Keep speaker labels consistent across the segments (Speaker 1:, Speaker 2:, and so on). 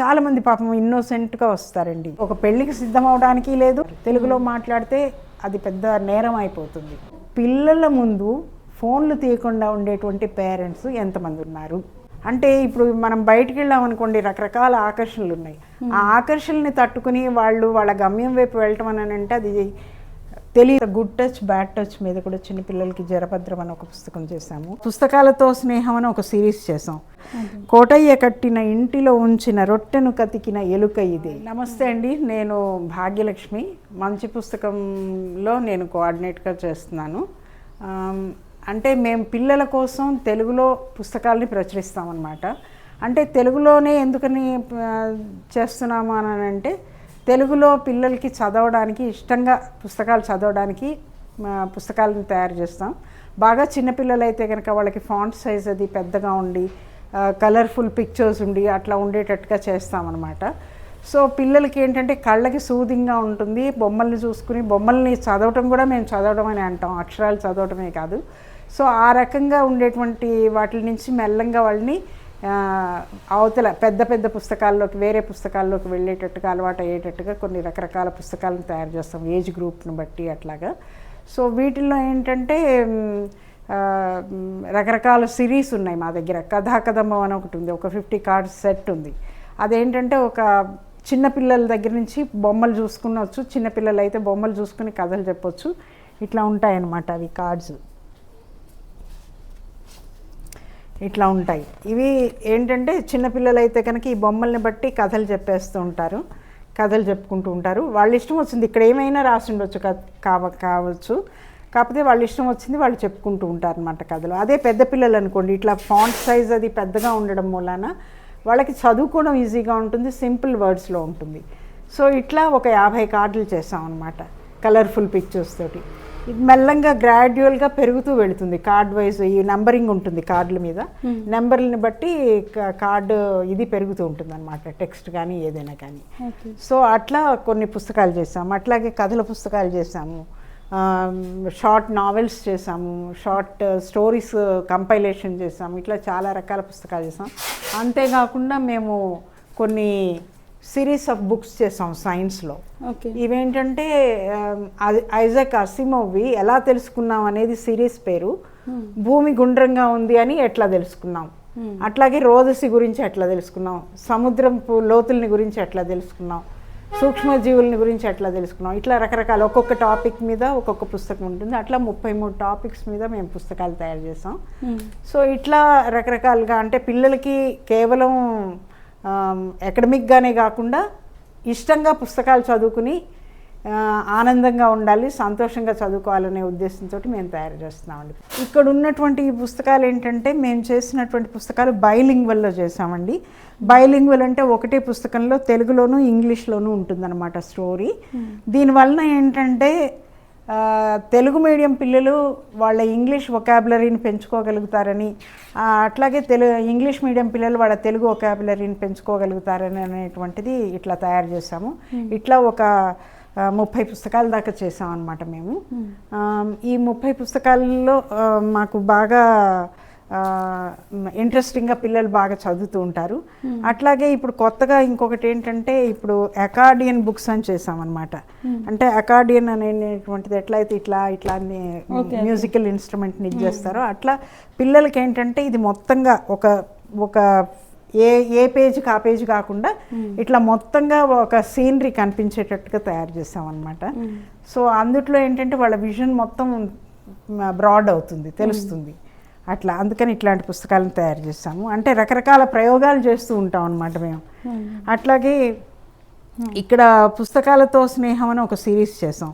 Speaker 1: చాలామంది పాపం ఇన్నోసెంట్గా వస్తారండి. ఒక పెళ్ళికి సిద్ధం అవడానికి లేదు. తెలుగులో మాట్లాడితే అది పెద్ద నేరం అయిపోతుంది. పిల్లల ముందు ఫోన్లు తీయకుండా ఉండేటువంటి పేరెంట్స్ ఎంతమంది ఉన్నారు? అంటే ఇప్పుడు మనం బయటికి వెళ్ళాం అనుకోండి రకరకాల ఆకర్షణలు ఉన్నాయి. ఆ ఆకర్షణని తట్టుకుని వాళ్ళు వాళ్ళ గమ్యం వైపు వెళ్ళటం అని అంటే అది తెలియదు. గుడ్ టచ్ బ్యాడ్ టచ్ మీద కూడా చిన్నపిల్లలకి జరభద్రం అని ఒక పుస్తకం చేశాము. పుస్తకాలతో స్నేహం అని ఒక సిరీస్ చేసాం కోటయ్య కట్టిన ఇంటిలో ఉంచిన రొట్టెను కతికిన ఎలుక ఇది. నమస్తే అండి నేను భాగ్యలక్ష్మి. మంచి పుస్తకంలో నేను కోఆర్డినేట్గా చేస్తున్నాను. అంటే మేము పిల్లల కోసం తెలుగులో పుస్తకాలని ప్రచురిస్తామన్నమాట. అంటే తెలుగులోనే ఎందుకని చేస్తున్నాము అని అంటే తెలుగులో పిల్లలకి చదవడానికి ఇష్టంగా పుస్తకాలు చదవడానికి పుస్తకాలను తయారు చేస్తాం. బాగా చిన్నపిల్లలు అయితే కనుక వాళ్ళకి ఫాంట్ సైజ్ అది పెద్దగా ఉండి కలర్ఫుల్ పిక్చర్స్ ఉండి అట్లా ఉండేటట్టుగా చేస్తామన్నమాట. సో పిల్లలకి ఏంటంటే కళ్ళకి సూదింగ్గా ఉంటుంది. బొమ్మల్ని చూసుకుని బొమ్మల్ని చదవటం కూడా మేము చదవడం అని అంటాం. అక్షరాలు చదవటమే కాదు. సో ఆ రకంగా ఉండేటువంటి వాటి నుంచి మెల్లంగా వాళ్ళని అవతల పెద్ద పెద్ద పుస్తకాల్లోకి వేరే పుస్తకాల్లోకి వెళ్ళేటట్టుగా అలవాటు అయ్యేటట్టుగా కొన్ని రకరకాల పుస్తకాలను తయారు చేస్తాం. ఏజ్ గ్రూప్ను బట్టి అట్లాగా. సో వీటిల్లో ఏంటంటే రకరకాల సిరీస్ ఉన్నాయి మా దగ్గర. కథా కథమ్మ అని ఒకటి ఉంది. ఒక ఫిఫ్టీ కార్డ్స్ సెట్ ఉంది. అదేంటంటే ఒక చిన్నపిల్లల దగ్గర నుంచి బొమ్మలు చూసుకునవచ్చు చిన్నపిల్లలు అయితే బొమ్మలు చూసుకుని కథలు చెప్పొచ్చు. ఇట్లా ఉంటాయన్నమాట అవి కార్డ్స్. ఇట్లా ఉంటాయి. ఇవి ఏంటంటే చిన్నపిల్లలు అయితే కనుక ఈ బొమ్మల్ని బట్టి కథలు చెప్పేస్తూ ఉంటారు. కథలు చెప్పుకుంటూ ఉంటారు. వాళ్ళ ఇష్టం వచ్చింది. ఇక్కడ ఏమైనా రాసి ఉండొచ్చు కావ కావచ్చు. కాకపోతే వాళ్ళ ఇష్టం వచ్చింది వాళ్ళు చెప్పుకుంటూ ఉంటారు అనమాట కథలు. అదే పెద్ద పిల్లలు అనుకోండి. ఇట్లా ఫాంట్ సైజ్ అది పెద్దగా ఉండడం మూలాన వాళ్ళకి చదువుకోవడం ఈజీగా ఉంటుంది. సింపుల్ వర్డ్స్లో ఉంటుంది. సో ఇట్లా ఒక యాభై కార్డులు చేసాం అనమాట కలర్ఫుల్ పిక్చర్స్ తోటి. ఇది మెల్లంగా గ్రాడ్యువల్గా పెరుగుతూ వెళుతుంది. కార్డ్ వైజ్ ఈ నంబరింగ్ ఉంటుంది కార్డుల మీద. నెంబర్ని బట్టి క- కార్డు ఇది పెరుగుతూ ఉంటుంది అనమాట టెక్స్ట్ కానీ ఏదైనా కానీ సో అట్లా కొన్ని పుస్తకాలు చేసాము అట్లాగే కథల పుస్తకాలు చేసాము షార్ట్ నావెల్స్ చేసాము షార్ట్ స్టోరీస్ కంపైలేషన్ చేసాము ఇట్లా చాలా రకాల పుస్తకాలు చేసాం అంతేకాకుండా మేము కొన్ని సిరీస్ ఆఫ్ బుక్స్ చేసాం సైన్స్లో.
Speaker 2: ఓకే.
Speaker 1: ఇవేంటంటే ఐజాక్ అసిమోవి ఎలా తెలుసుకున్నాం అనేది సిరీస్ పేరు. భూమి గుండ్రంగా ఉంది అని ఎట్లా తెలుసుకున్నాం. అట్లాగే రోదసి గురించి ఎట్లా తెలుసుకున్నాం. సముద్రం లోతుల్ని గురించి ఎట్లా తెలుసుకున్నాం. సూక్ష్మజీవుల్ని గురించి ఎట్లా తెలుసుకున్నాం. ఇట్లా రకరకాల ఒక్కొక్క టాపిక్ మీద ఒక్కొక్క పుస్తకం ఉంటుంది. అట్లా ముప్పై మూడు టాపిక్స్ మీద మేము పుస్తకాలు తయారు చేసాం. సో ఇట్లా రకరకాలుగా అంటే పిల్లలకి కేవలం అకాడమిక్గానే కాకుండా ఇష్టంగా పుస్తకాలు చదువుకుని ఆనందంగా ఉండాలి సంతోషంగా చదువుకోవాలనే ఉద్దేశంతో మేము తయారు చేస్తున్నామండి. ఇక్కడ ఉన్నటువంటి ఈ పుస్తకాలు ఏంటంటే మేము చేసినటువంటి పుస్తకాలు బైలింగ్వల్లో చేసామండి బైలింగ్వల్ అంటే ఒకటే పుస్తకంలో తెలుగులోను ఇంగ్లీష్లోనూ ఉంటుందన్నమాట స్టోరీ. దీనివలన ఏంటంటే తెలుగు మీడియం పిల్లలు వాళ్ళ ఇంగ్లీష్ వొకాబులరీని పెంచుకోగలుగుతారని అట్లాగే తెలుగు ఇంగ్లీష్ మీడియం పిల్లలు వాళ్ళ తెలుగు వొకాబులరీని పెంచుకోగలుగుతారని అనేటువంటిది ఇట్లా తయారు చేసాము ఇట్లా ఒక ముప్పై పుస్తకాల దాకా చేసాం అనమాట మేము ఈ ముప్పై పుస్తకాల్లో మాకు బాగా ఇంట్రెస్టింగ్గా పిల్లలు బాగా చదువుతూ ఉంటారు. అట్లాగే ఇప్పుడు కొత్తగా ఇంకొకటి ఏంటంటే ఇప్పుడు అకార్డియన్ బుక్స్ అని చేసామన్నమాట అంటే అకార్డియన్ అనేటువంటిది ఎట్లయితే ఇట్లా ఇట్లా మ్యూజికల్ ఇన్స్ట్రుమెంట్ని ఇది చేస్తారో అట్లా పిల్లలకి ఏంటంటే ఇది మొత్తంగా ఒక ఒక ఏ ఏ పేజ్కి ఆ పేజ్ కాకుండా ఇట్లా మొత్తంగా ఒక సీనరీ కనిపించేటట్టుగా తయారు చేసామన్నమాట సో అందుట్లో ఏంటంటే వాళ్ళ విజన్ మొత్తం బ్రాడ్ అవుతుంది తెలుస్తుంది. అట్లా అందుకని ఇట్లాంటి పుస్తకాలను తయారు చేస్తాము. అంటే రకరకాల ప్రయోగాలు చేస్తూ ఉంటాం అన్నమాట మేము. అట్లాగే ఇక్కడ పుస్తకాలతో స్నేహం అని ఒక సిరీస్ చేసాం.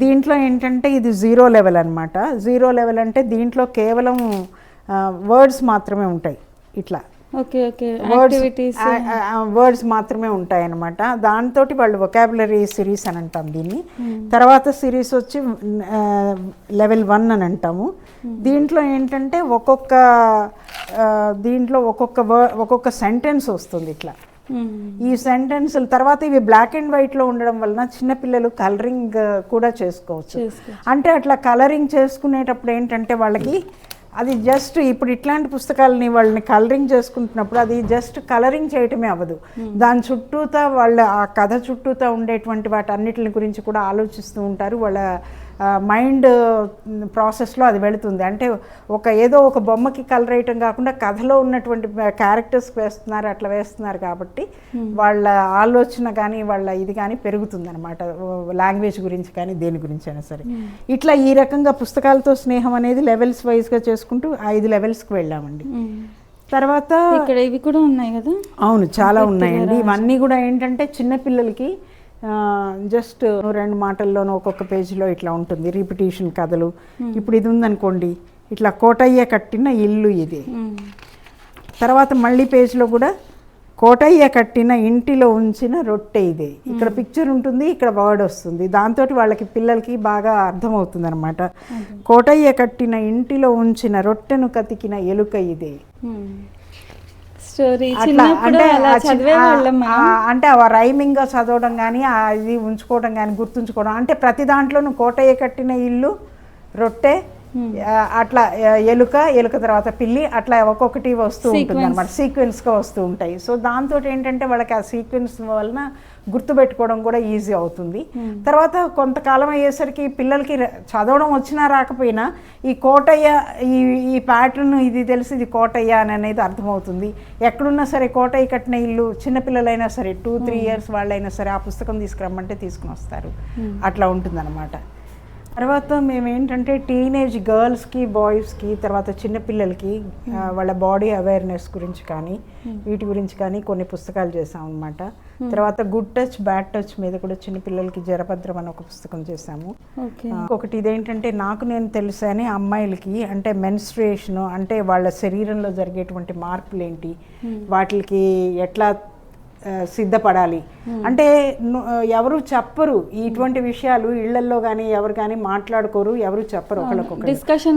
Speaker 1: దీంట్లో ఏంటంటే ఇది జీరో లెవెల్ అన్నమాట. జీరో లెవెల్ అంటే దీంట్లో కేవలం వర్డ్స్ మాత్రమే ఉంటాయి. ఇట్లా.
Speaker 2: Okay okay.
Speaker 1: వర్డ్స్ వర్డ్స్ మాత్రమే ఉంటాయి అన్నమాట దాంతో వాళ్ళు వొకాబులరీ సిరీస్ అని అంటాం దీన్ని. తర్వాత సిరీస్ వచ్చి లెవెల్ వన్ అని అంటాము. దీంట్లో ఏంటంటే ఒక్కొక్క దీంట్లో ఒక్కొక్క వ- ఒక్కొక్క సెంటెన్స్ వస్తుంది ఇట్లా. ఈ సెంటెన్స్ తర్వాత ఇవి బ్లాక్ అండ్ వైట్లో ఉండడం వలన చిన్నపిల్లలు కలరింగ్ కూడా చేసుకోవచ్చు. అంటే అట్లా కలరింగ్ చేసుకునేటప్పుడు ఏంటంటే వాళ్ళకి అది జస్ట్ ఇప్పుడు ఇట్లాంటి పుస్తకాలని వాళ్ళని కలరింగ్ చేసుకుంటున్నప్పుడు అది జస్ట్ కలరింగ్ చేయటమే అవ్వదు. దాని చుట్టూతా వాళ్ళ ఆ కథ చుట్టూతా ఉండేటువంటి వాటన్నిటిని గురించి కూడా ఆలోచిస్తూ ఉంటారు. వాళ్ళ మైండ్ ప్రాసెస్లో అది వెళుతుంది. అంటే ఒక ఏదో ఒక బొమ్మకి కలర్ వేయటం కాకుండా కథలో ఉన్నటువంటి క్యారెక్టర్స్ వేస్తున్నారు అట్లా వేస్తున్నారు కాబట్టి వాళ్ళ ఆలోచన కానీ వాళ్ళ ఇది కానీ పెరుగుతుంది అనమాట లాంగ్వేజ్ గురించి కానీ దేని గురించి అయినా సరే. ఇట్లా ఈ రకంగా పుస్తకాలతో స్నేహం అనేది లెవెల్స్ వైజ్గా చేసుకుంటూ ఐదు లెవెల్స్కి వెళ్ళామండి. తర్వాత
Speaker 2: ఇక్కడ ఇవి కూడా ఉన్నాయి కదా?
Speaker 1: అవును చాలా ఉన్నాయండి. ఇవన్నీ కూడా ఏంటంటే చిన్నపిల్లలకి జస్ట్ రెండు మాటల్లోనూ ఒక్కొక్క పేజీలో ఇట్లా ఉంటుంది. రిపిటేషన్ కథలు. ఇప్పుడు ఇది ఉందనుకోండి ఇట్లా కోటయ్య కట్టిన ఇల్లు ఇది.
Speaker 2: ఉమ్.
Speaker 1: తర్వాత మళ్ళీ పేజ్లో కూడా కోటయ్య కట్టిన ఇంటిలో ఉంచిన రొట్టె ఇదే. ఇక్కడ పిక్చర్ ఉంటుంది ఇక్కడ వర్డ్ వస్తుంది. దాంతో వాళ్ళకి పిల్లలకి బాగా అర్థమవుతుంది అనమాట కోటయ్య కట్టిన ఇంటిలో ఉంచిన రొట్టెను కతికిన ఎలుక ఇదే.
Speaker 2: స్టోరీ
Speaker 1: అంటే అంటే ఆ రైమింగ్గా చదవడం కానీ ఇది ఉంచుకోవడం కానీ గుర్తుంచుకోవడం. అంటే ప్రతి దాంట్లోనూ కోటయ్య కట్టిన ఇల్లు రొట్టె అట్లా ఎలుక ఎలుక తర్వాత పిల్లి అట్లా ఒక్కొక్కటి వస్తూ ఉంటుంది అనమాట సీక్వెన్స్గా వస్తూ ఉంటాయి. సో దాంతో ఏంటంటే వాళ్ళకి ఆ సీక్వెన్స్ వలన గుర్తుపెట్టుకోవడం కూడా ఈజీ అవుతుంది. తర్వాత కొంతకాలం అయ్యేసరికి పిల్లలకి చదవడం వచ్చినా రాకపోయినా ఈ కోటయ్య ఈ ఈ ప్యాటర్న్ ఇది తెలిసి ఇది కోటయ్య అని అనేది అర్థమవుతుంది. ఎక్కడున్నా సరే కోటయ్య కట్టిన ఇల్లు చిన్నపిల్లలైనా సరే టూ త్రీ ఇయర్స్ వాళ్ళైనా సరే ఆ పుస్తకం తీసుకురమ్మంటే తీసుకుని వస్తారు. అట్లా ఉంటుందన్నమాట. తర్వాత మేము ఏంటంటే టీనేజ్ గర్ల్స్కి బాయ్స్కి తర్వాత చిన్నపిల్లలకి ఆ, వాళ్ళ బాడీ అవేర్నెస్ గురించి కానీ వీటి గురించి కానీ కొన్ని పుస్తకాలు చేసాం అనమాట తర్వాత గుడ్ టచ్ బ్యాడ్ టచ్ మీద కూడా చిన్నపిల్లలకి జరభద్రం అని ఒక పుస్తకం చేసాము ఇంకొకటి ఇదేంటంటే నాకు నేను తెలుసని అమ్మాయిలకి అంటే మెన్స్ట్రేషన్ అంటే వాళ్ళ శరీరంలో జరిగేటువంటి మార్పులు ఏంటి వాటికి ఎట్లా సిద్ధపడాలి. అంటే ను- ఎవరు చెప్పరు. ఇటువంటి విషయాలు ఇళ్ళల్లో కానీ ఎవరు కానీ మాట్లాడుకోరు ఎవరు చెప్పరు ఒకళ్ళకొకరు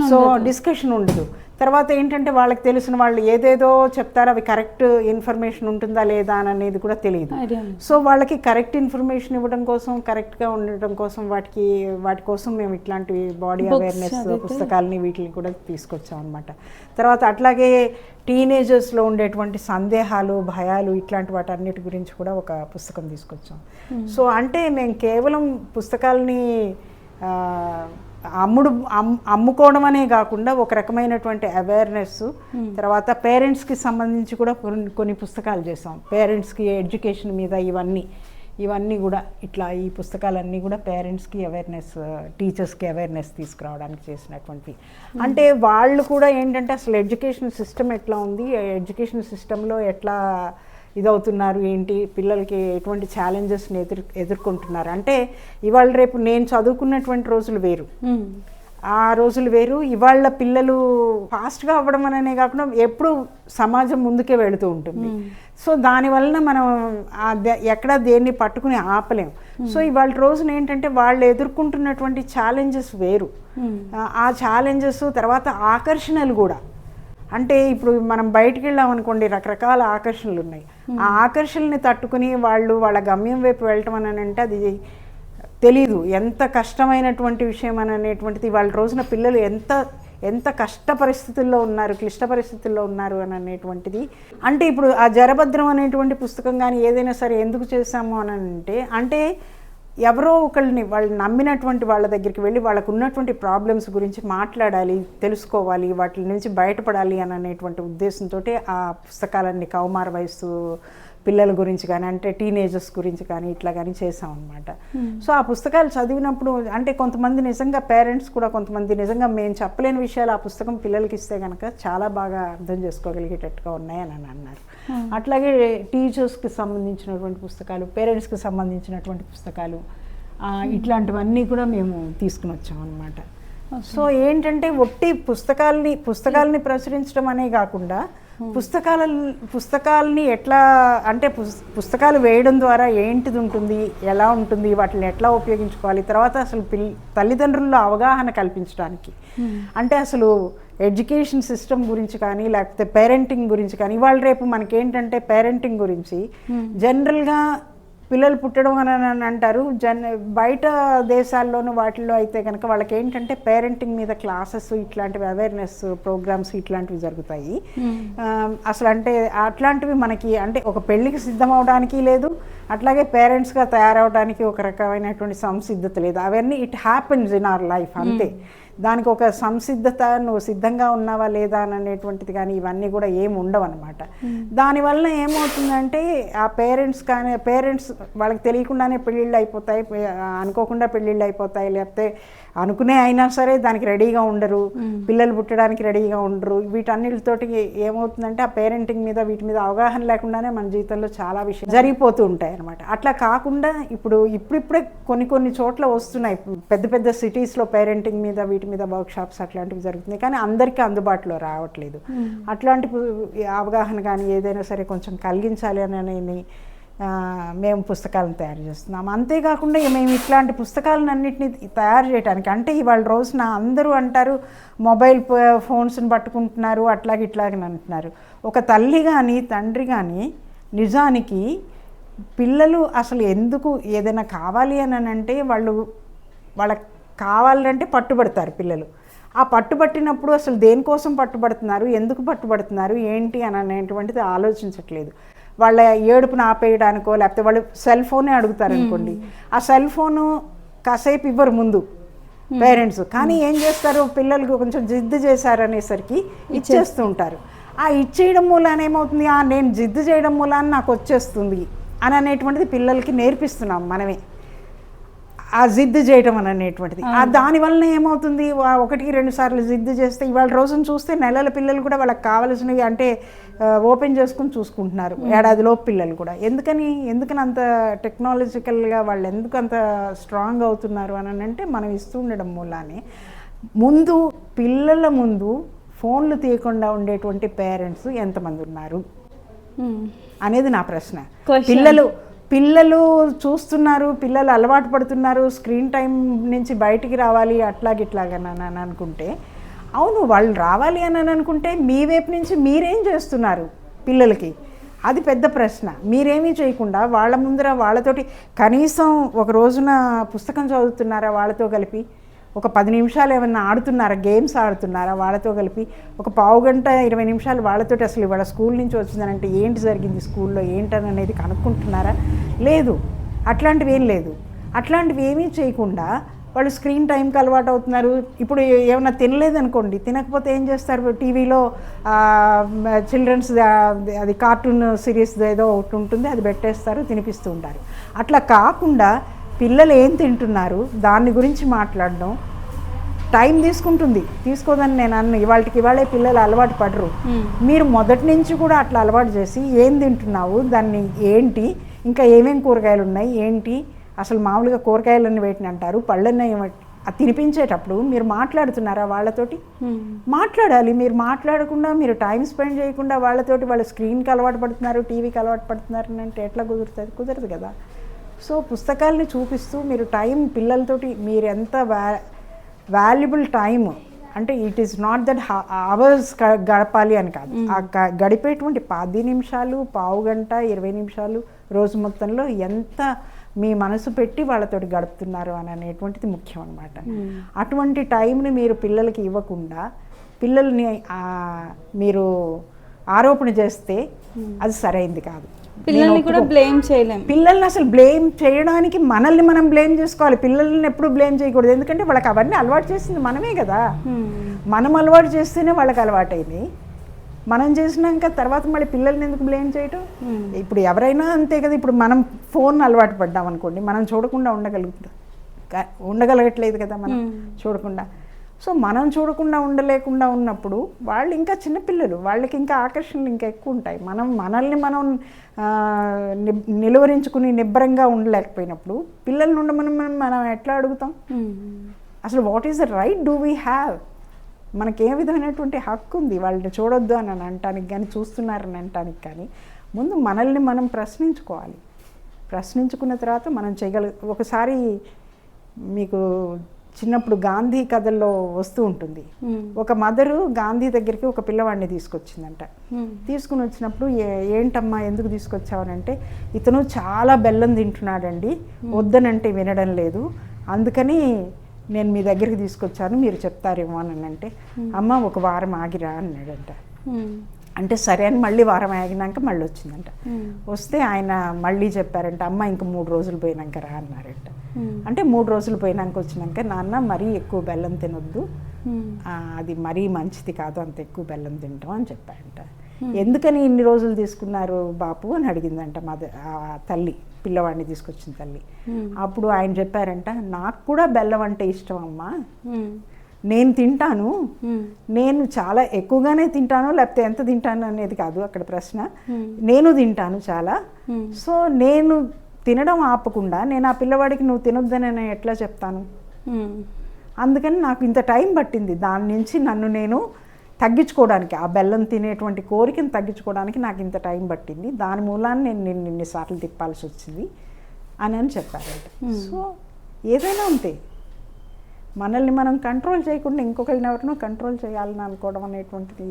Speaker 1: సో డిస్కషన్ ఉండదు. తర్వాత ఏంటంటే వాళ్ళకి తెలిసిన వాళ్ళు ఏదేదో చెప్తారో అవి కరెక్ట్ ఇన్ఫర్మేషన్ ఉంటుందా లేదా అని అనేది కూడా తెలియదు. సో వాళ్ళకి కరెక్ట్ ఇన్ఫర్మేషన్ ఇవ్వడం కోసం కరెక్ట్గా ఉండటం కోసం వాటికి వాటి కోసం మేము ఇట్లాంటి బాడీ అవేర్నెస్ పుస్తకాలని వీటిని కూడా తీసుకొచ్చాం అనమాట తర్వాత అట్లాగే టీనేజర్స్లో ఉండేటువంటి సందేహాలు భయాలు ఇట్లాంటి వాటన్నిటి గురించి కూడా ఒక పుస్తకం తీసుకొచ్చాం. సో అంటే మేము కేవలం పుస్తకాలని అమ్ముడు అమ్- అమ్ముకోవడం అనే కాకుండా ఒక రకమైనటువంటి అవేర్నెస్ తర్వాత పేరెంట్స్కి సంబంధించి కూడా కొన్ని- కొన్ని పుస్తకాలు చేసాం. పేరెంట్స్కి ఎడ్యుకేషన్ మీద ఇవన్నీ ఇవన్నీ కూడా ఇట్లా ఈ పుస్తకాలన్నీ కూడా పేరెంట్స్కి అవేర్నెస్ టీచర్స్కి అవేర్నెస్ తీసుకురావడానికి చేసినటువంటి. అంటే వాళ్ళు కూడా ఏంటంటే అసలు ఎడ్యుకేషన్ సిస్టమ్ ఎట్లా ఉంది? ఎడ్యుకేషన్ సిస్టంలో ఎట్లా ఇదవుతున్నారు ఏంటి? పిల్లలకి ఎటువంటి ఛాలెంజెస్ని ఎదురు ఎదుర్కొంటున్నారు? అంటే ఇవాళ రేపు నేను చదువుకున్నటువంటి రోజులు వేరు. ఆ రోజులు వేరు. ఇవాళ పిల్లలు ఫాస్ట్గా అవ్వడం అనే కాకుండా ఎప్పుడు సమాజం ముందుకే వెళుతూ ఉంటుంది. సో దాని వలన మనం ఎక్కడ దేన్ని పట్టుకుని ఆపలేం. సో ఇవాళ రోజున ఏంటంటే వాళ్ళు ఎదుర్కొంటున్నటువంటి ఛాలెంజెస్ వేరు. ఆ- ఛాలెంజెస్ తర్వాత ఆకర్షణలు కూడా. అంటే ఇప్పుడు మనం బయటికి వెళ్ళాం అనుకోండి రకరకాల ఆకర్షణలు ఉన్నాయి ఆ ఆకర్షణని తట్టుకుని వాళ్ళు వాళ్ళ గమ్యం వైపు వెళ్ళటం అని అంటే అది తెలీదు. ఎంత కష్టమైనటువంటి విషయం అని అనేటువంటిది వాళ్ళ రోజున పిల్లలు ఎంత ఎంత కష్ట పరిస్థితుల్లో ఉన్నారు క్లిష్ట పరిస్థితుల్లో ఉన్నారు అని అనేటువంటిది. అంటే ఇప్పుడు ఆ జరభద్రం అనేటువంటి పుస్తకం కానీ ఏదైనా సరే ఎందుకు చేశాము అని అంటే అంటే ఎవరో ఒకళ్ళని వాళ్ళు నమ్మినటువంటి వాళ్ళ దగ్గరికి వెళ్ళి వాళ్ళకు ఉన్నటువంటి ప్రాబ్లమ్స్ గురించి మాట్లాడాలి తెలుసుకోవాలి వాటి నుంచి బయటపడాలి అని అనేటువంటి ఉద్దేశంతో ఆ పుస్తకాలన్నీ కౌమార వయస్సు పిల్లల గురించి కానీ అంటే టీనేజర్స్ గురించి కానీ ఇట్లా కానీ చేసాం అనమాట సో ఆ పుస్తకాలు చదివినప్పుడు అంటే కొంతమంది నిజంగా పేరెంట్స్ కూడా కొంతమంది నిజంగా మేము చెప్పలేని విషయాలు ఆ పుస్తకం పిల్లలకి ఇస్తే కనుక చాలా బాగా అర్థం చేసుకోగలిగేటట్టుగా ఉన్నాయని అని అన్నారు. అట్లాగే టీచర్స్కి సంబంధించినటువంటి పుస్తకాలు పేరెంట్స్కి సంబంధించినటువంటి పుస్తకాలు ఆ, ఇట్లాంటివన్నీ కూడా మేము తీసుకుని వచ్చాం అనమాట సో ఏంటంటే ఒట్టి పుస్తకాలని పుస్తకాలని ప్రచురించడం అనే కాకుండా పుస్తకాల పుస్తకాలని ఎట్లా అంటే పుస్- పుస్తకాలు వేయడం ద్వారా ఏంటిది ఉంటుంది ఎలా ఉంటుంది వాటిని ఎట్లా ఉపయోగించుకోవాలి తర్వాత అసలు పిల్ తల్లిదండ్రుల్లో అవగాహన కల్పించడానికి. అంటే అసలు ఎడ్యుకేషన్ సిస్టమ్ గురించి కానీ లేకపోతే పేరెంటింగ్ గురించి కానీ ఇవాళ రేపు మనకేంటంటే పేరెంటింగ్ గురించి జనరల్గా పిల్లలు పుట్టడం అని అని అంటారు. జన్ బయట దేశాల్లోనూ వాటిల్లో అయితే కనుక వాళ్ళకి ఏంటంటే పేరెంటింగ్ మీద క్లాసెస్ ఇట్లాంటివి అవేర్నెస్ ప్రోగ్రామ్స్ ఇట్లాంటివి జరుగుతాయి. ఆ, అసలు అంటే అట్లాంటివి మనకి అంటే ఒక పెళ్ళికి సిద్ధం అవడానికి లేదు అట్లాగే పేరెంట్స్గా తయారవడానికి ఒక రకమైనటువంటి సంసిద్ధత లేదు. అవన్నీ it happens in our life అంతే. దానికి ఒక సంసిద్ధత నువ్వు సిద్ధంగా ఉన్నావా లేదా అని అనేటువంటిది కానీ ఇవన్నీ కూడా ఏమి ఉండవు అనమాట దానివల్ల ఏమవుతుందంటే ఆ పేరెంట్స్ కానీ పేరెంట్స్ వాళ్ళకి తెలియకుండానే పెళ్ళిళ్ళు అయిపోతాయి అనుకోకుండా పెళ్ళిళ్ళు అయిపోతాయి లేకపోతే అనుకునే అయినా సరే దానికి రెడీగా ఉండరు. పిల్లలు పుట్టడానికి రెడీగా ఉండరు. వీటన్నిటితోటి ఏమవుతుందంటే ఆ పేరెంటింగ్ మీద వీటి మీద అవగాహన లేకుండానే మన జీవితంలో చాలా విషయాలు జరిగిపోతూ ఉంటాయి అనమాట అట్లా కాకుండా ఇప్పుడు ఇప్పుడిప్పుడే కొన్ని కొన్ని చోట్ల వస్తున్నాయి. పెద్ద పెద్ద సిటీస్లో పేరెంటింగ్ మీద వీటి మీద వర్క్ షాప్స్ అట్లాంటివి జరుగుతున్నాయి. కానీ అందరికీ అందుబాటులో రావట్లేదు. అట్లాంటి పు- అవగాహన కానీ ఏదైనా సరే కొంచెం కలిగించాలి అని మేము పుస్తకాలను తయారు చేస్తున్నాం. అంతేకాకుండా మేము ఇట్లాంటి పుస్తకాలను అన్నింటినీ తయారు చేయడానికి అంటే ఇవాళ రోజున అందరూ అంటారు మొబైల్ ఫోన్స్ని పట్టుకుంటున్నారు అట్లాగే ఇట్లాగని అంటున్నారు. ఒక తల్లి కానీ తండ్రి కానీ నిజానికి పిల్లలు అసలు ఎందుకు ఏదైనా కావాలి అని అంటే వాళ్ళు వాళ్ళకి కావాలంటే పట్టుబడతారు పిల్లలు. ఆ పట్టుబట్టినప్పుడు అసలు దేనికోసం పట్టుబడుతున్నారు? ఎందుకు పట్టుబడుతున్నారు? ఏంటి అని అనేటువంటిది ఆలోచించట్లేదు. వాళ్ళ ఏడుపును ఆపేయడానికో లేకపోతే వాళ్ళు సెల్ ఫోనే అడుగుతారు అనుకోండి. ఆ సెల్ ఫోను కాసేపు ఇవ్వరు ముందు పేరెంట్స్. కానీ ఏం చేస్తారు? పిల్లలు కొంచెం జిద్దు చేశారు అనేసరికి ఇచ్చేస్తూ ఉంటారు. ఆ ఇచ్చేయడం మూలాన ఏమవుతుంది? ఆ నేను జిద్దు చేయడం మూలాన నాకు వచ్చేస్తుంది. అని అనేటువంటిది పిల్లలకి నేర్పిస్తున్నాం మనమే. ఆ జిద్దు చేయటం అని అనేటువంటిది. ఆ దాని వలన ఏమవుతుంది? వా- ఒకటికి రెండు సార్లు జిద్దు చేస్తే ఇవాళ రోజున చూస్తే నెలల పిల్లలు కూడా వాళ్ళకి కావాల్సినవి అంటే ఓపెన్ చేసుకుని చూసుకుంటున్నారు. ఏడాదిలోపు పిల్లలు కూడా. ఎందుకని? ఎందుకని అంత టెక్నాలజికల్గా వాళ్ళు ఎందుకు అంత స్ట్రాంగ్ అవుతున్నారు అని అంటే మనం ఇస్తూ ఉండడం మూలానే. ముందు పిల్లల ముందు ఫోన్లు తీయకుండా ఉండేటువంటి పేరెంట్స్ ఎంతమంది ఉన్నారు? అనేది నా ప్రశ్న. పిల్లలు పిల్లలు చూస్తున్నారు పిల్లలు అలవాటు పడుతున్నారు స్క్రీన్ టైం నుంచి బయటికి రావాలి అట్లాగిట్లాగని అని అనుకుంటే అవును వాళ్ళు రావాలి అని అని అనుకుంటే మీ వైపు నుంచి మీరేం చేస్తున్నారు పిల్లలకి? అది పెద్ద ప్రశ్న. మీరేమీ చేయకుండా వాళ్ళ ముందర వాళ్ళతోటి కనీసం ఒక రోజున పుస్తకం చదువుతున్నారా వాళ్ళతో కలిపి? ఒక పది నిమిషాలు ఏమన్నా ఆడుతున్నారా గేమ్స్ ఆడుతున్నారా వాళ్ళతో కలిపి? ఒక పావు గంట ఇరవై నిమిషాలు వాళ్ళతోటి అసలు ఇవాళ స్కూల్ నుంచి వచ్చిందనంటే ఏంటి జరిగింది స్కూల్లో? ఏంటని అనేది కనుక్కుంటున్నారా? లేదు. అట్లాంటివి ఏం లేదు. అట్లాంటివి ఏమీ చేయకుండా వాళ్ళు స్క్రీన్ టైంకి అలవాటు అవుతున్నారు. ఇప్పుడు ఏమైనా తినలేదనుకోండి తినకపోతే ఏం చేస్తారు? టీవీలో చిల్డ్రన్స్ అది కార్టూన్ సిరీస్ ఏదో ఒకటి ఉంటుంది అది పెట్టేస్తారు తినిపిస్తూ ఉంటారు. అట్లా కాకుండా పిల్లలు ఏం తింటున్నారు? దాని గురించి మాట్లాడడం. టైం తీసుకుంటుంది. తీసుకోదని నేను అన్న ఇవాళకి ఇవాళే పిల్లలు అలవాటు పడరు. మీరు మొదటి నుంచి కూడా అట్లా అలవాటు చేసి ఏం తింటున్నావు? దాన్ని ఏంటి? ఇంకా ఏమేం కూరగాయలు ఉన్నాయి? ఏంటి? అసలు మామూలుగా కూరగాయలన్నీ వేటిని అంటారు. పళ్ళన్నీ తినిపించేటప్పుడు మీరు మాట్లాడుతున్నారా వాళ్ళతోటి? మాట్లాడాలి. మీరు మాట్లాడకుండా మీరు టైం స్పెండ్ చేయకుండా వాళ్ళతోటి వాళ్ళ స్క్రీన్కి అలవాటు పడుతున్నారు టీవీకి అలవాటు పడుతున్నారు అంటే ఎట్లా కుదురుతుంది? కుదరదు కదా. సో పుస్తకాల్ని చూపిస్తూ మీరు టైం పిల్లలతోటి మీరు ఎంత వ్యా వాల్యుబుల్ టైం అంటే it is not that hours గడపాలి అని కాదు. ఆ గ- గడిపేటువంటి పది నిమిషాలు పావు గంట ఇరవై నిమిషాలు రోజు మొత్తంలో ఎంత మీ మనసు పెట్టి వాళ్ళతోటి గడుపుతున్నారు అని అనేటువంటిది ముఖ్యం అనమాట అటువంటి టైంని మీరు పిల్లలకి ఇవ్వకుండా పిల్లల్ని మీరు ఆరోపణ చేస్తే అది సరైంది కాదు.
Speaker 2: పిల్లల్ని కూడా బ్లేమ్ చేయలేం.
Speaker 1: పిల్లల్ని అసలు బ్లేమ్ చేయడానికి మనల్ని మనం బ్లేమ్ చేసుకోవాలి. పిల్లల్ని ఎప్పుడు బ్లేమ్ చేయకూడదు. ఎందుకంటే వాళ్ళకి అవన్నీ అలవాటు చేసింది మనమే కదా. మనం అలవాటు చేస్తేనే వాళ్ళకి అలవాటైంది మనం చేసినాక తర్వాత మళ్ళీ పిల్లల్ని ఎందుకు బ్లేమ్ చేయటం? ఇప్పుడు ఎవరైనా అంతే కదా. ఇప్పుడు మనం ఫోన్ అలవాటు పడ్డాం అనుకోండి. మనం చూడకుండా ఉండగలుగుతాం ఉండగలగట్లేదు కదా మనం చూడకుండా. సో మనం చూడకుండా ఉండలేకుండా ఉన్నప్పుడు వాళ్ళు ఇంకా చిన్నపిల్లలు వాళ్ళకి ఇంకా ఆకర్షణలు ఇంకా ఎక్కువ ఉంటాయి. మనం మనల్ని మనం నిలువరించుకుని నిబ్బరంగా ఉండలేకపోయినప్పుడు పిల్లల్ని ఉండమని మనం మనం ఎట్లా అడుగుతాం? అసలు what is the right do we have మనకి ఏ విధమైనటువంటి హక్కు ఉంది? వాళ్ళని చూడొద్దు అని అని అంటానికి కానీ చూస్తున్నారని అంటానికి కానీ ముందు మనల్ని మనం ప్రశ్నించుకోవాలి. ప్రశ్నించుకున్న తర్వాత మనం చేయగల ఒకసారి మీకు చిన్నప్పుడు గాంధీ కథల్లో వస్తూ ఉంటుంది. ఒక మదరు గాంధీ దగ్గరికి ఒక పిల్లవాడిని తీసుకొచ్చిందంట. తీసుకుని వచ్చినప్పుడు "ఏ- ఏంటమ్మా ఎందుకు తీసుకొచ్చావనంటే ఇతను చాలా బెల్లం తింటున్నాడండి. వద్దనంటే వినడం లేదు. అందుకని నేను మీ దగ్గరికి తీసుకొచ్చాను మీరు చెప్తారేమో అని అంటే అమ్మ ఒక వారం ఆగిరా అన్నాడంట. అంటే సరే అని మళ్ళీ వారం ఆగినాక మళ్ళీ వచ్చిందంట. వస్తే ఆయన మళ్ళీ చెప్పారంట అమ్మ ఇంక మూడు రోజులు పోయినాక రా అన్నారంట. అంటే మూడు రోజులు పోయినాక వచ్చినాక నాన్న మరీ ఎక్కువ బెల్లం తినొద్దు. అది మరీ మంచిది కాదు అంత ఎక్కువ బెల్లం తింటాం అని చెప్పాడంట ఎందుకని ఇన్ని రోజులు తీసుకున్నారు బాపు అని అడిగిందంట మా తల్లి పిల్లవాడిని తీసుకొచ్చిన తల్లి. అప్పుడు ఆయన చెప్పారంట నాకు కూడా బెల్లం అంటే ఇష్టం అమ్మా. నేను తింటాను నేను చాలా ఎక్కువగానే తింటాను లేకపోతే ఎంత తింటాను అనేది కాదు అక్కడ ప్రశ్న. నేను తింటాను చాలా. సో నేను తినడం ఆపకుండా నేను ఆ పిల్లవాడికి నువ్వు తినొద్దని నేను ఎట్లా చెప్తాను? అందుకని నాకు ఇంత టైం పట్టింది. దాని నుంచి నన్ను నేను తగ్గించుకోవడానికి ఆ బెల్లం తినేటువంటి కోరికను తగ్గించుకోవడానికి నాకు ఇంత టైం పట్టింది. దాని మూలాన్ని నేను నిన్ను ఇన్నిసార్లు తిప్పాల్సి వచ్చింది అని అని చెప్పారంట. సో ఏదైనా అంతే. మనల్ని మనం కంట్రోల్ చేయకుండా ఇంకొకరిని ఎవరినో కంట్రోల్ చేయాలని అనుకోవడం అనేటువంటిది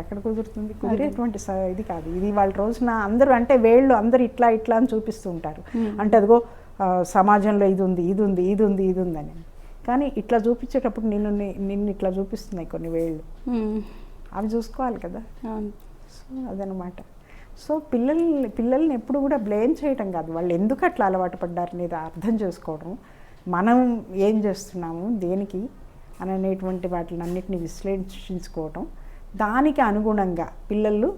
Speaker 1: ఎక్కడ కుదురుతుంది? కుదిరేటువంటి ఇది కాదు. ఇది వాళ్ళ రోజున అందరూ అంటే వేళ్ళు అందరూ ఇట్లా ఇట్లా అని చూపిస్తూ ఉంటారు. అంటే అదిగో సమాజంలో ఇది ఉంది ఇది ఉంది ఇది ఉంది ఇది ఉందని కానీ ఇట్లా చూపించేటప్పుడు నిన్ను నిన్ను ఇట్లా చూపిస్తున్నాయి కొన్ని వేళ్ళు. అవి చూసుకోవాలి కదా? సో అదనమాట. సో పిల్లల్ని పిల్లల్ని ఎప్పుడు కూడా బ్లేమ్ చేయటం కాదు. వాళ్ళు ఎందుకు అట్లా అలవాటు పడ్డారు అనేది అర్థం చేసుకోవడం. మనం ఏం చేస్తున్నాము దేనికి అని అనేటువంటి వాటిని అన్నిటిని విశ్లేషించుకోవటం దానికి అనుగుణంగా పిల్లలు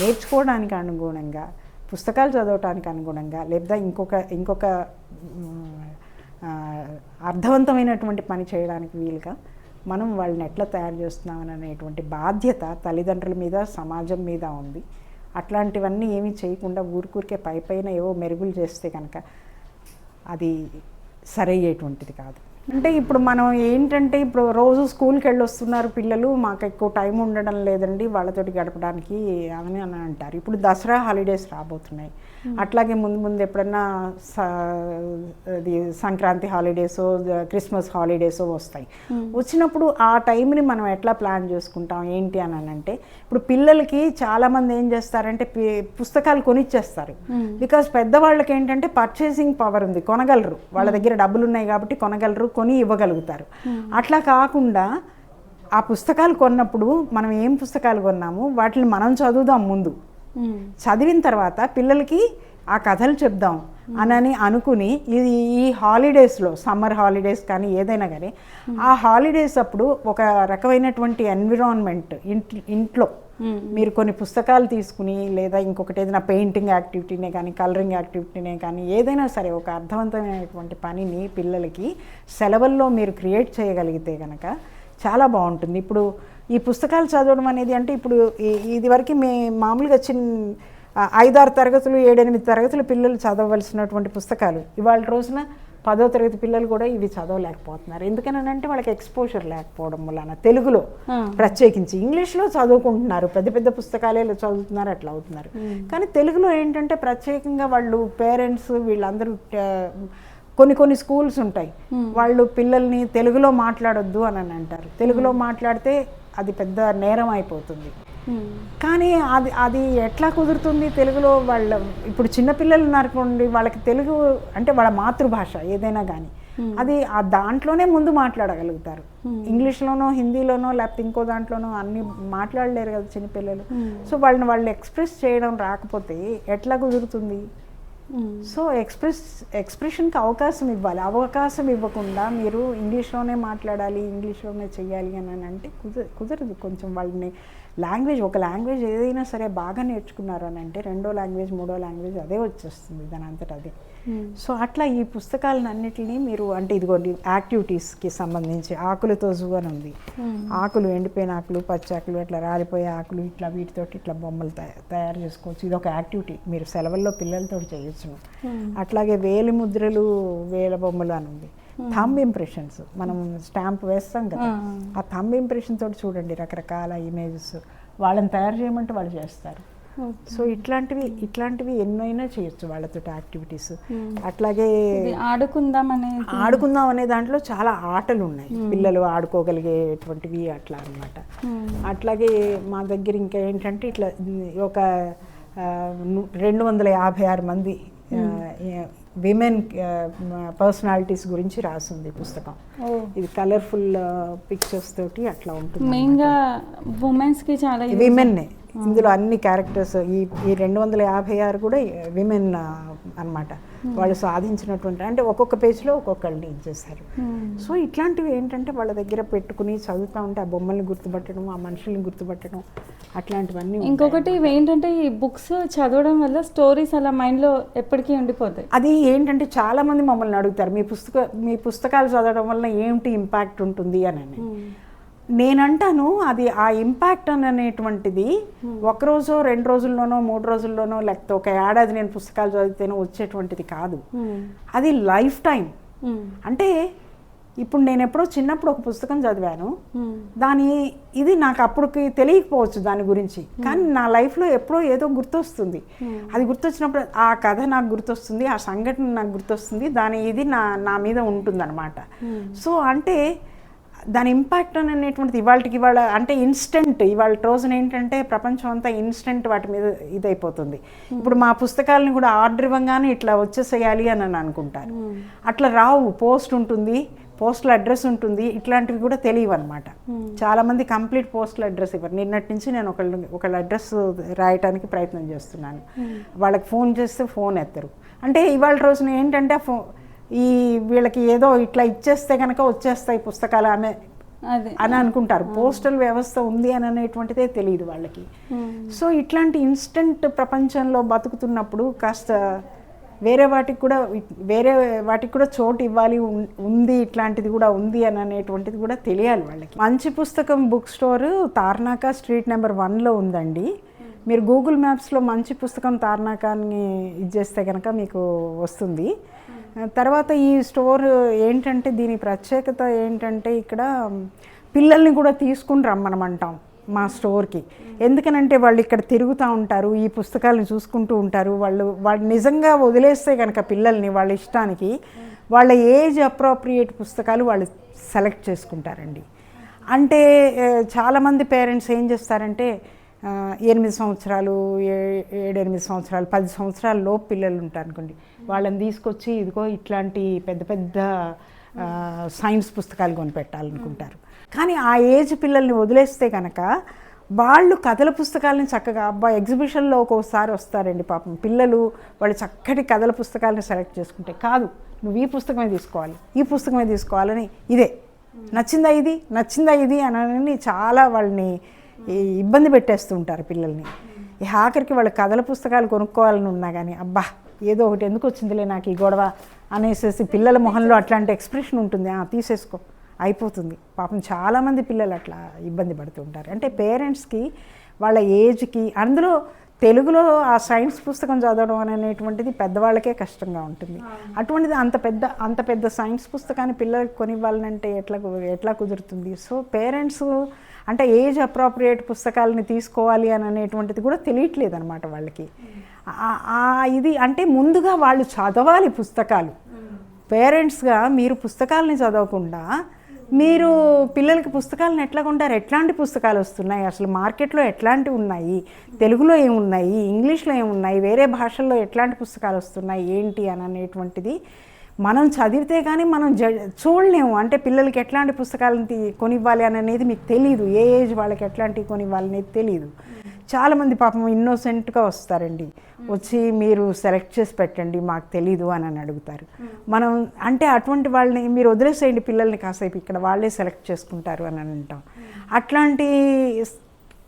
Speaker 1: నేర్చుకోవడానికి అనుగుణంగా పుస్తకాలు చదవటానికి అనుగుణంగా లేదా ఇంకొక ఇంకొక అర్థవంతమైనటువంటి పని చేయడానికి వీలుగా మనం వాళ్ళని ఎట్లా తయారు చేస్తున్నాం అనేటువంటి బాధ్యత తల్లిదండ్రుల మీద సమాజం మీద ఉంది. అట్లాంటివన్నీ ఏమీ చేయకుండా ఊరికూరికే పై పైన ఏవో మెరుగులు చేస్తే కనుక అది సరయ్యేటువంటిది కాదు. అంటే ఇప్పుడు మనం ఏంటంటే ఇప్పుడు రోజు స్కూల్కి వెళ్ళి వస్తున్నారు పిల్లలు మాకు ఎక్కువ టైం ఉండడం లేదండి వాళ్ళతోటి గడపడానికి అని అని అంటారు. ఇప్పుడు దసరా హాలిడేస్ రాబోతున్నాయి. అట్లాగే ముందు ముందు ఎప్పుడన్నా అది సంక్రాంతి హాలిడేస్ క్రిస్మస్ హాలిడేస్ వస్తాయి. వచ్చినప్పుడు ఆ టైంని మనం ఎట్లా ప్లాన్ చేసుకుంటాం? ఏంటి అని అంటే ఇప్పుడు పిల్లలకి చాలామంది ఏం చేస్తారంటే పుస్తకాలు కొనిచ్చేస్తారు. బికాస్ పెద్దవాళ్ళకి ఏంటంటే పర్చేసింగ్ పవర్ ఉంది. కొనగలరు. వాళ్ళ దగ్గర డబ్బులు ఉన్నాయి కాబట్టి కొనగలరు కొని ఇవ్వగలుగుతారు. అట్లా కాకుండా ఆ పుస్తకాలు కొన్నప్పుడు మనం ఏం పుస్తకాలు కొన్నాము? వాటిని మనం చదువుదాం ముందు. చదివిన తర్వాత పిల్లలకి ఆ కథలు చెప్దాం అనని అనుకుని ఇది ఈ హాలిడేస్లో సమ్మర్ హాలిడేస్ కానీ ఏదైనా కానీ ఆ హాలిడేస్ అప్పుడు ఒక రకమైనటువంటి ఎన్విరాన్మెంట్ ఇంటి ఇంట్లో మీరు కొన్ని పుస్తకాలు తీసుకుని లేదా ఇంకొకటి ఏదైనా పెయింటింగ్ యాక్టివిటీనే కానీ కలరింగ్ యాక్టివిటీనే కానీ ఏదైనా సరే ఒక అర్థవంతమైనటువంటి పనిని పిల్లలకి సెలవుల్లో మీరు క్రియేట్ చేయగలిగితే కనుక చాలా బాగుంటుంది. ఇప్పుడు ఈ పుస్తకాలు చదవడం అనేది అంటే ఇప్పుడు ఇది వరకు మే మామూలుగా చిన్న ఐదారు తరగతులు ఏడెనిమిది తరగతుల పిల్లలు చదవవలసినటువంటి పుస్తకాలు. ఇవాళ రోజున పదో తరగతి పిల్లలు కూడా ఇవి చదవలేకపోతున్నారు. ఎందుకనంటే వాళ్ళకి ఎక్స్పోజర్ లేకపోవడం వలన తెలుగులో. ప్రత్యేకించి ఇంగ్లీష్లో చదువుకుంటున్నారు. పెద్ద పెద్ద పుస్తకాలే చదువుతున్నారు అట్లా అవుతున్నారు. కానీ తెలుగులో ఏంటంటే ప్రత్యేకంగా వాళ్ళు పేరెంట్స్ వీళ్ళందరూ కొన్ని కొన్ని స్కూల్స్ ఉంటాయి. వాళ్ళు పిల్లల్ని తెలుగులో మాట్లాడొద్దు అని అని అంటారు. తెలుగులో మాట్లాడితే అది పెద్ద నేరం అయిపోతుంది. కానీ అది అది ఎట్లా కుదురుతుంది తెలుగులో వాళ్ళ ఇప్పుడు చిన్నపిల్లలు ఉన్నారనుకోండి వాళ్ళకి తెలుగు అంటే వాళ్ళ మాతృభాష ఏదైనా కానీ అది ఆ దాంట్లోనే ముందు మాట్లాడగలుగుతారు. ఇంగ్లీష్లోనో హిందీలోనో లేకపోతే ఇంకో దాంట్లోనో అన్ని మాట్లాడలేరు కదా చిన్నపిల్లలు సో వాళ్ళని వాళ్ళు ఎక్స్ప్రెస్ చేయడం రాకపోతే ఎట్లా కుదురుతుంది? సో ఎక్స్ప్రెస్ ఎక్స్ప్రెషన్కి అవకాశం ఇవ్వాలి. అవకాశం ఇవ్వకుండా మీరు ఇంగ్లీష్లోనే మాట్లాడాలి ఇంగ్లీష్లోనే చెయ్యాలి అని అంటే కుదర కుదరదు. కొంచెం వాళ్ళని లాంగ్వేజ్ ఒక లాంగ్వేజ్ ఏదైనా సరే బాగా నేర్చుకున్నారు అని అంటే రెండో లాంగ్వేజ్ మూడో లాంగ్వేజ్ అదే వచ్చేస్తుంది. దాని అంతట అదే. సో అట్లా ఈ పుస్తకాలన్నిటిని మీరు అంటే ఇదిగోండి యాక్టివిటీస్కి సంబంధించి ఆకులతో జూ అని ఉంది.
Speaker 2: ఉమ్,
Speaker 1: ఆకులు ఎండిపోయిన ఆకులు పచ్చి ఆకులు ఇట్లా రాలిపోయే ఆకులు ఇట్లా వీటితోటి ఇట్లా బొమ్మలు తయా- తయారు చేసుకోవచ్చు. ఇది ఒక యాక్టివిటీ. మీరు సెలవుల్లో పిల్లలతో చేయొచ్చు
Speaker 2: ఉమ్,
Speaker 1: అట్లాగే వేలి ముద్రలు వేల బొమ్మలు అని ఉంది. Thumb impressions. మనం స్టాంప్ వేస్తాం కదా.
Speaker 2: ఆ.
Speaker 1: ఆ థంబ్ ఇంప్రెషన్ తోటి చూడండి రకరకాల ఇమేజెస్. వాళ్ళని తయారు చేయమంటే వాళ్ళు చేస్తారు. సో ఇట్లాంటివి ఇట్లాంటివి ఎన్నైనా చేయొచ్చు వాళ్ళతో యాక్టివిటీస్. అట్లాగే
Speaker 2: ఆడుకుందాం అనేది
Speaker 1: ఆడుకుందాం అనే దాంట్లో చాలా ఆటలు ఉన్నాయి పిల్లలు ఆడుకోగలిగేటువంటివి అట్లా అన్నమాట. అట్లాగే మా దగ్గర ఇంకా ఏంటంటే ఇట్లా ఒక రెండు వందల యాభై ఆరు మంది విమెన్ పర్సనాలిటీస్ గురించి రాసింది పుస్తకం. ఇది కలర్ఫుల్ పిక్చర్స్ తోటి అట్లా ఉంటుంది
Speaker 2: మెయిన్గా ఉమెన్స్కి చాలా
Speaker 1: విమెన్నే ఇందులో అన్ని క్యారెక్టర్స్ ఈ ఈ రెండు వందల యాభై ఆరు కూడా విమెన్ అన్నమాట వాళ్ళు సాధించినటువంటి అంటే ఒక్కొక్క పేజ్లో ఒక్కొక్కళ్ళని ఇచ్చేస్తారు
Speaker 2: Hmm.
Speaker 1: సో ఇట్లాంటివి ఏంటంటే వాళ్ళ దగ్గర పెట్టుకుని చదువుతూ ఉంటే ఆ బొమ్మల్ని గుర్తుపట్టడం ఆ మనుషుల్ని గుర్తుపట్టడం అట్లాంటివన్నీ.
Speaker 2: ఇంకొకటి ఏంటంటే ఈ బుక్స్ చదవడం వల్ల స్టోరీస్ అలా మైండ్లో ఎప్పటికీ ఉండిపోతాయి
Speaker 1: అది ఏంటంటే చాలా మంది మమ్మల్ని అడుగుతారు మీ పుస్తక మీ పుస్తకాలు చదవడం వల్ల ఏంటి ఇంపాక్ట్ ఉంటుంది అని అని. నేనంటాను అది ఆ ఇంపాక్ట్ అని అనేటువంటిది ఒక రోజు రెండు రోజుల్లోనో మూడు రోజుల్లోనో లేకపోతే ఒక ఏడాది నేను పుస్తకాలు చదివితేనో వచ్చేటువంటిది కాదు. అది లైఫ్ టైం అంటే ఇప్పుడు నేను ఎప్పుడో చిన్నప్పుడు ఒక పుస్తకం చదివాను. దాని ఇది నాకు అప్పటికి తెలియకపోవచ్చు దాని గురించి. కానీ నా లైఫ్లో ఎప్పుడో ఏదో గుర్తొస్తుంది. అది గుర్తొచ్చినప్పుడు ఆ కథ నాకు గుర్తొస్తుంది ఆ సంఘటన నాకు గుర్తొస్తుంది దాని ఇది నా నా మీద ఉంటుందన్నమాట. సో అంటే దాని ఇంపాక్ట్ అని అనేటువంటిది ఇవాళకి ఇవాళ అంటే ఇన్స్టెంట్ ఇవాళ రోజున ఏంటంటే ప్రపంచం అంతా ఇన్స్టెంట్ వాటి మీద ఇదైపోతుంది. ఇప్పుడు మా పుస్తకాలను కూడా ఆర్డర్ ఇవ్వగానే ఇట్లా వచ్చేసేయాలి అని అని అనుకుంటారు. అట్లా రావు పోస్ట్ ఉంటుంది పోస్టల్ అడ్రస్ ఉంటుంది ఇట్లాంటివి కూడా తెలియవు అనమాట చాలామంది కంప్లీట్ పోస్టల్ అడ్రస్ ఇవ్వరు. నిన్నటి నుంచి నేను ఒకళ్ళు ఒకళ్ళ అడ్రస్ రాయటానికి ప్రయత్నం చేస్తున్నాను. వాళ్ళకి ఫోన్ చేస్తే ఫోన్ ఎత్తరు. అంటే ఇవాళ రోజున ఏంటంటే ఫో ఈ వీళ్ళకి ఏదో ఇట్లా ఇచ్చేస్తే కనుక వచ్చేస్తాయి పుస్తకాలు అనే అని అనుకుంటారు. పోస్టల్ వ్యవస్థ ఉంది అని అనేటువంటిదే తెలియదు వాళ్ళకి. సో ఇట్లాంటి ఇన్స్టెంట్ ప్రపంచంలో బతుకుతున్నప్పుడు కాస్త వేరే వాటికి కూడా వేరే వాటికి కూడా చోటు ఇవ్వాలి ఉంది ఇట్లాంటిది కూడా ఉంది అని అనేటువంటిది కూడా తెలియాలి వాళ్ళకి. మంచి పుస్తకం book store Tarnaka street number వన్లో ఉందండి. మీరు గూగుల్ మ్యాప్స్లో మంచి పుస్తకం తార్నాకాన్ని ఇచ్చేస్తే కనుక మీకు వస్తుంది. తర్వాత ఈ స్టోర్ ఏంటంటే దీని ప్రత్యేకత ఏంటంటే ఇక్కడ పిల్లల్ని కూడా తీసుకుని రమ్మనమంటాం మా స్టోర్కి. ఎందుకనంటే వాళ్ళు ఇక్కడ తిరుగుతూ ఉంటారు ఈ పుస్తకాలను చూసుకుంటూ ఉంటారు. వాళ్ళు వాళ్ళు నిజంగా వదిలేస్తే కనుక పిల్లల్ని వాళ్ళ ఇష్టానికి వాళ్ళ ఏజ్ అప్రోప్రియేట్ పుస్తకాలు వాళ్ళు సెలెక్ట్ చేసుకుంటారండి. అంటే చాలామంది పేరెంట్స్ ఏం చేస్తారంటే ఎనిమిది సంవత్సరాలు ఏ- ఏడెనిమిది సంవత్సరాలు పది సంవత్సరాల లోపు పిల్లలు ఉంటారు అనుకోండి వాళ్ళని తీసుకొచ్చి ఇదిగో ఇట్లాంటి పెద్ద పెద్ద సైన్స్ పుస్తకాలు కొనిపెట్టాలనుకుంటారు. కానీ ఆ ఏజ్ పిల్లల్ని వదిలేస్తే కనుక వాళ్ళు కథల పుస్తకాలను చక్కగా అబ్బా ఎగ్జిబిషన్లో ఒక్కోసారి వస్తారండి పాపం. పిల్లలు వాళ్ళు చక్కటి కథల పుస్తకాలను సెలెక్ట్ చేసుకుంటే కాదు నువ్వు ఈ పుస్తకమే తీసుకోవాలి ఈ పుస్తకమే తీసుకోవాలని ఇదే. నచ్చిందా ఇది? నచ్చిందా ఇది? అని చాలా వాళ్ళని ఇబ్బంది పెట్టేస్తూ ఉంటారు పిల్లల్ని. ఈ ఆఖరికి వాళ్ళ కథల పుస్తకాలు కొనుక్కోవాలని ఉన్నా కానీ అబ్బా ఏదో ఒకటి ఎందుకు వచ్చిందిలే నాకు ఈ గొడవ అనేసి పిల్లల మొహంలో అట్లాంటి ఎక్స్ప్రెషన్ ఉంటుంది. "ఆ, తీసేసుకో. అయిపోతుంది. పాపం చాలామంది పిల్లలు అట్లా ఇబ్బంది పడుతుంటారు అంటే పేరెంట్స్కి వాళ్ళ ఏజ్కి అందులో తెలుగులో ఆ సైన్స్ పుస్తకం చదవడం అనేటువంటిది పెద్దవాళ్ళకే కష్టంగా ఉంటుంది. అటువంటిది అంత పెద్ద అంత పెద్ద సైన్స్ పుస్తకాన్ని పిల్లలకి కొనివ్వాలంటే ఎట్లా ఎట్లా కుదురుతుంది? సో పేరెంట్స్ అంటే ఏజ్ అప్రోప్రియేట్ పుస్తకాలని తీసుకోవాలి అని అనేటువంటిది కూడా తెలియట్లేదు అనమాట వాళ్ళకి ఇది అంటే ముందుగా వాళ్ళు చదవాలి పుస్తకాలు. పేరెంట్స్గా మీరు పుస్తకాలని చదవకుండా మీరు పిల్లలకి పుస్తకాలను ఎట్లా కొంటారు? ఎట్లాంటి పుస్తకాలు వస్తున్నాయి? అసలు మార్కెట్లో ఎట్లాంటివి ఉన్నాయి? తెలుగులో ఏమున్నాయి? ఇంగ్లీష్లో ఏమున్నాయి? వేరే భాషల్లో ఎట్లాంటి పుస్తకాలు వస్తున్నాయి? ఏంటి అని అనేటువంటిది మనం చదివితే కానీ మనం జ చూడలేము. అంటే పిల్లలకి ఎట్లాంటి పుస్తకాలను తీ- కొనివ్వాలి అని అనేది మీకు తెలియదు ఏ ఏజ్ వాళ్ళకి ఎట్లాంటివి కొనివ్వాలి అనేది తెలియదు చాలామంది పాపం ఇన్నోసెంట్గా వస్తారండి. వచ్చి మీరు సెలెక్ట్ చేసి పెట్టండి మాకు తెలీదు అని అని అడుగుతారు. మనం అంటే అటువంటి వాళ్ళని మీరు వదిలేసేయండి పిల్లల్ని కాసేపు ఇక్కడ వాళ్ళే సెలెక్ట్ చేసుకుంటారు అని అని అంటాం. అట్లాంటి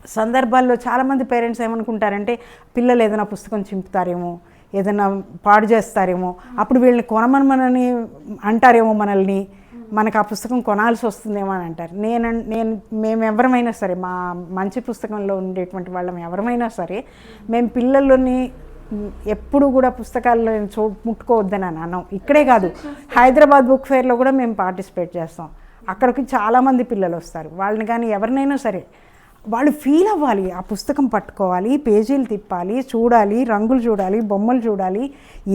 Speaker 1: సందర్భాల్లో చాలామంది పేరెంట్స్ ఏమనుకుంటారంటే పిల్లలు ఏదైనా పుస్తకం చింపుతారేమో ఏదైనా పాడు చేస్తారేమో అప్పుడు వీళ్ళని కొనమనమని అంటారేమో మనల్ని. మనకు ఆ పుస్తకం కొనాల్సి వస్తుందేమో అని అంటారు. నేను నేను మేము ఎవరమైనా సరే మా మంచి పుస్తకంలో ఉండేటువంటి వాళ్ళం ఎవరమైనా సరే మేము పిల్లల్ని ఎప్పుడు కూడా పుస్తకాల్లో చూ ముట్టుకోవద్దని అని అన్నాం. ఇక్కడే కాదు హైదరాబాద్ బుక్ ఫేర్లో కూడా మేము పార్టిసిపేట్ చేస్తాం. అక్కడికి చాలామంది పిల్లలు వస్తారు. వాళ్ళని కానీ ఎవరినైనా సరే వాళ్ళు ఫీల్ అవ్వాలి. ఆ పుస్తకం పట్టుకోవాలి పేజీలు తిప్పాలి చూడాలి రంగులు చూడాలి బొమ్మలు చూడాలి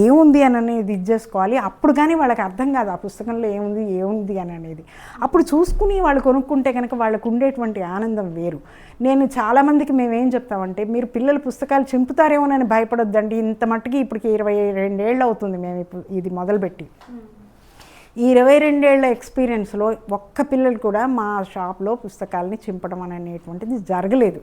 Speaker 1: ఏముంది అని అనేది ఇది చేసుకోవాలి. అప్పుడు కానీ వాళ్ళకి అర్థం కాదు ఆ పుస్తకంలో ఏముంది ఏముంది అని అనేది. అప్పుడు చూసుకుని వాళ్ళు కొనుక్కుంటే కనుక వాళ్ళకు ఉండేటువంటి ఆనందం వేరు. నేను చాలామందికి మేము ఏం చెప్తామంటే మీరు పిల్లలు పుస్తకాలు చింపుతారేమోనని భయపడొద్దండి. ఇంత మట్టుకి ఇప్పటికి ఇరవై రెండేళ్ళు అవుతుంది మేము ఇప్పుడు ఇది మొదలుపెట్టి. ఈ ఇరవై రెండేళ్ళ ఎక్స్పీరియన్స్లో ఒక్క పిల్లలు కూడా మా షాప్లో పుస్తకాలని చింపడం అనేటువంటిది జరగలేదు.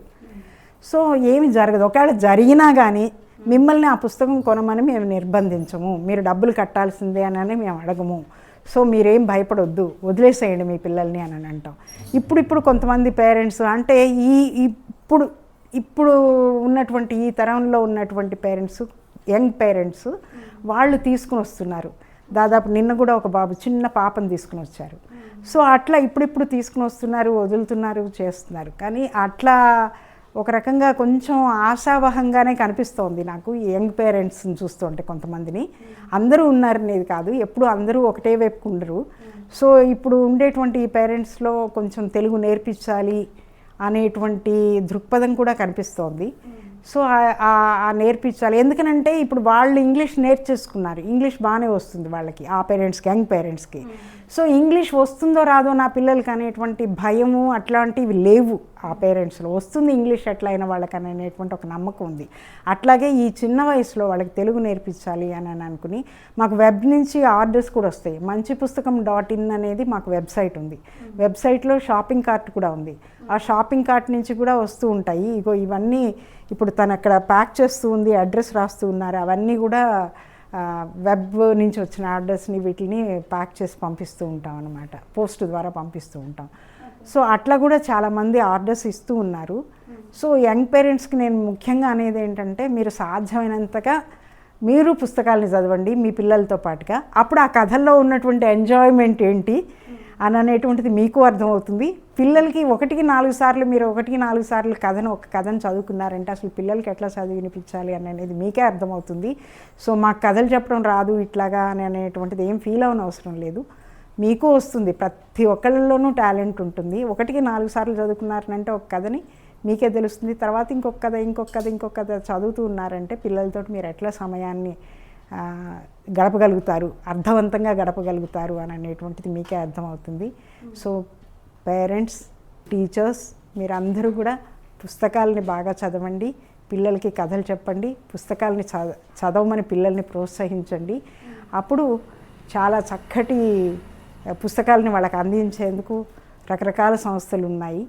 Speaker 1: సో ఏమి జరగదు. ఒకవేళ జరిగినా కానీ మిమ్మల్ని ఆ పుస్తకం కొనమని మేము నిర్బంధించము. మీరు డబ్బులు కట్టాల్సిందే అని మేము అడగము. సో మీరేం భయపడొద్దు. వదిలేసేయండి మీ పిల్లల్ని అని అని అంటాం. ఇప్పుడు ఇప్పుడు కొంతమంది పేరెంట్స్ అంటే ఈ ఇప్పుడు ఇప్పుడు ఉన్నటువంటి ఈ తరంలో ఉన్నటువంటి పేరెంట్స్ యంగ్ పేరెంట్స్ వాళ్ళు తీసుకుని వస్తున్నారు. దాదాపు నిన్న కూడా ఒక బాబు చిన్న పాపను తీసుకుని వచ్చారు. సో అట్లా ఇప్పుడిప్పుడు తీసుకుని వస్తున్నారు వదులుతున్నారు చేస్తున్నారు. కానీ అట్లా ఒక రకంగా కొంచెం ఆశావహంగానే కనిపిస్తోంది నాకు ఈ యంగ్ పేరెంట్స్ని చూస్తుంటే కొంతమందిని. అందరూ ఉన్నారనేది కాదు ఎప్పుడు అందరూ ఒకటే వైపుకు ఉండరు. సో ఇప్పుడు ఉండేటువంటి పేరెంట్స్లో కొంచెం తెలుగు నేర్పించాలి అనేటువంటి దృక్పథం కూడా కనిపిస్తోంది. సో నేర్పించాలి. ఎందుకనంటే ఇప్పుడు వాళ్ళు ఇంగ్లీష్ నేర్చేసుకున్నారు. ఇంగ్లీష్ బాగానే వస్తుంది వాళ్ళకి ఆ పేరెంట్స్కి యంగ్ పేరెంట్స్కి. సో ఇంగ్లీష్ వస్తుందో రాదో నా పిల్లలకి అనేటువంటి భయము అట్లాంటివి లేవు. ఆ పేరెంట్స్లో వస్తుంది ఇంగ్లీష్ ఎట్లా అయినా వాళ్ళకి అనేటువంటి ఒక నమ్మకం ఉంది. అట్లాగే ఈ చిన్న వయసులో వాళ్ళకి తెలుగు నేర్పించాలి అని అని అనుకుని మాకు వెబ్ నుంచి ఆర్డర్స్ కూడా వస్తాయి. మంచి పుస్తకం డాట్ ఇన్ అనేది మాకు వెబ్సైట్ ఉంది. వెబ్సైట్లో షాపింగ్ కార్ట్ కూడా ఉంది. ఆ షాపింగ్ కార్ట్ నుంచి కూడా వస్తూ ఉంటాయి. ఇగో ఇవన్నీ ఇప్పుడు తను అక్కడ ప్యాక్ చేస్తూ ఉంది అడ్రస్ రాస్తూ ఉన్నారు. అవన్నీ కూడా వెబ్ నుంచి వచ్చిన ఆర్డర్స్ని వీటిని ప్యాక్ చేసి పంపిస్తూ ఉంటాం అనమాట పోస్ట్ ద్వారా పంపిస్తూ ఉంటాం. సో అట్లా కూడా చాలామంది ఆర్డర్స్ ఇస్తూ ఉన్నారు. సో యంగ్ పేరెంట్స్కి నేను ముఖ్యంగా అనేది ఏంటంటే మీరు సాధ్యమైనంతగా మీరు పుస్తకాలని చదవండి మీ పిల్లలతో పాటుగా. అప్పుడు ఆ కథల్లో ఉన్నటువంటి ఎంజాయ్మెంట్ ఏంటి అని అనేటువంటిది మీకు అర్థమవుతుంది. పిల్లలకి ఒకటికి నాలుగు సార్లు మీరు ఒకటికి నాలుగు సార్లు కథను ఒక కథను చదువుకున్నారంటే అసలు పిల్లలకి ఎట్లా చదివి వినిపించాలి అని అనేది మీకే అర్థమవుతుంది. సో మాకు కథలు చెప్పడం రాదు ఇట్లాగా అని అనేటువంటిది ఏం ఫీల్ అవ్వని అవసరం లేదు. మీకు వస్తుంది. ప్రతి ఒక్కళ్ళలోనూ టాలెంట్ ఉంటుంది. ఒకటికి నాలుగు సార్లు చదువుకున్నారంటే ఒక కథని మీకే తెలుస్తుంది. తర్వాత ఇంకొక కథ ఇంకొక కథ ఇంకొక కథ చదువుతూ ఉన్నారంటే పిల్లలతో మీరు ఎట్లా సమయాన్ని గడపగలుగుతారు? అర్థవంతంగా గడపగలుగుతారు అని అనేటువంటిది మీకే అర్థమవుతుంది. సో పేరెంట్స్ టీచర్స్ మీరందరూ కూడా పుస్తకాలని బాగా చదవండి. పిల్లలకి కథలు చెప్పండి. పుస్తకాలని చద చదవమని పిల్లల్ని ప్రోత్సహించండి. అప్పుడు చాలా చక్కటి పుస్తకాలని వాళ్ళకి అందించేందుకు రకరకాల సంస్థలు ఉన్నాయి.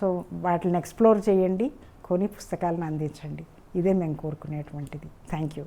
Speaker 1: సో వాటిని ఎక్స్ప్లోర్ చేయండి కొని పుస్తకాలను అందించండి. ఇదే మేము కోరుకునేటువంటిది. Thank you